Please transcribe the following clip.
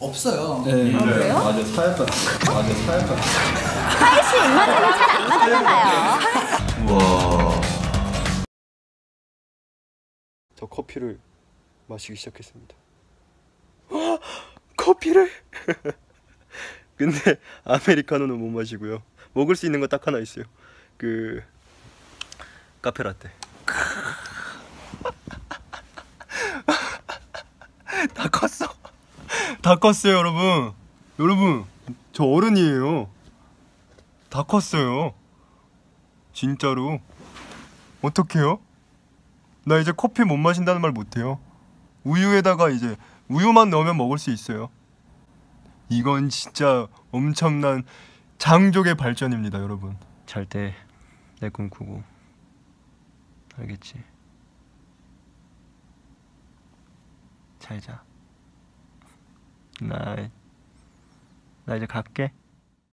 없어요. 네. 아, 그래요? 맞아 사약가 맞아 사약가 하이 씨 입맛에는 잘안 맞았나 봐요. 우와 저 커피를 마시기 시작했습니다. 커피를? 근데 아메리카노는 못 마시고요. 먹을 수 있는 거 딱 하나 있어요. 그 카페라떼. 다 컸어. 다 컸어요, 여러분. 여러분, 저 어른이에요. 다 컸어요. 진짜로. 어떡해요? 나 이제 커피 못 마신다는 말 못해요. 우유에다가 이제 우유만 넣으면 먹을 수 있어요. 이건 진짜 엄청난 장족의 발전입니다, 여러분. 잘 때 내 꿈 꾸고 알겠지? 잘 자. 나, 나 이제 갈게.